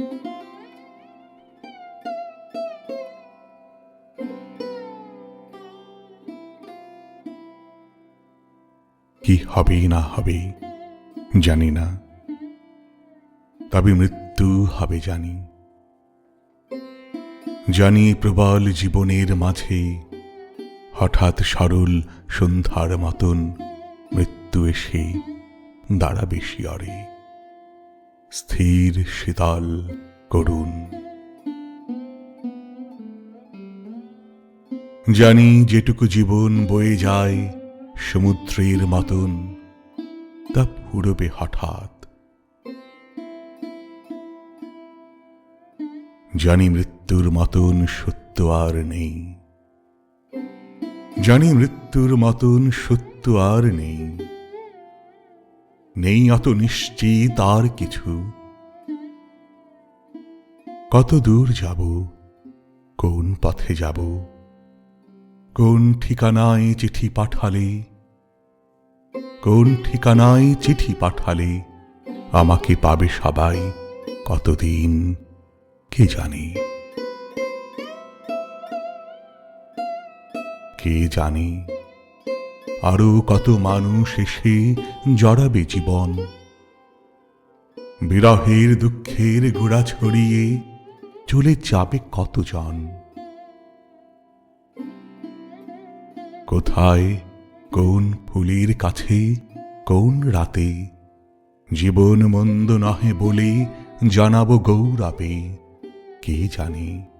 কি হবে না হবে, জানি না। তবে মৃত্যু হবে জানি। জানি প্রবল জীবনের মাঝে, হঠাৎ সরল সন্ধ্যার মতন মৃত্যু এসে দাঁড়াবে শিয়রে। স্থির শীতল করুন জানি যেটুকু জীবন বয়ে যায় সমুদ্রের মতন, তা ফুরবে হঠাৎ। জানি মৃত্যুর মতন সত্য আর নেই। জানি মৃত্যুর মতন সত্য আর নেই। নেই অত নিশ্চিত আর কিছু। কত দূর যাব, কোন পথে যাব, কোন ঠিকানায় চিঠি পাঠালে, কোন ঠিকানায় চিঠি পাঠালে, আমাকে পাবে সবাই কতদিন, কে জানে। কে জানে? আরও কত মানুষ এসে জড়াবে জীবন। বিরহের দুঃখের গোড়া ছড়িয়ে চলে যাবে কতজন? কোথায়, কোন ফুলের কাছে, কোন রাতে? জীবন মন্দ নহে বলে জানাব গৌরবে, কে জানে?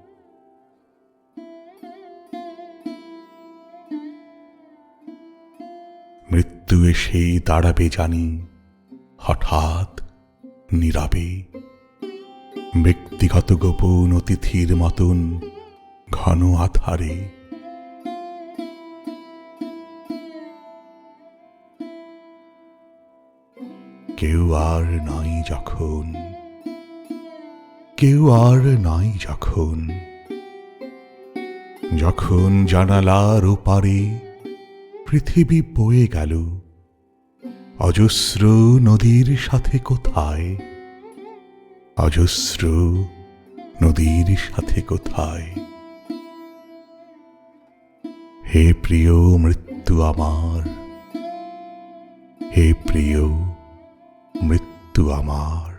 মৃত্যু এসে দাঁড়াবে জানি, হঠাৎ নীরবে। ব্যক্তিগত গোপন অতিথির মতন ঘন আধারে। কেউ আর নাই যখন, কেউ আর নাই যখন যখন জানালার ওপারে পৃথিবী বয়ে গেল। অজস্র নদীর সাথে কোথায়? অজস্র নদীর সাথে কোথায়? হে প্রিয়, মৃত্যু আমার। হে প্রিয়, মৃত্যু আমার।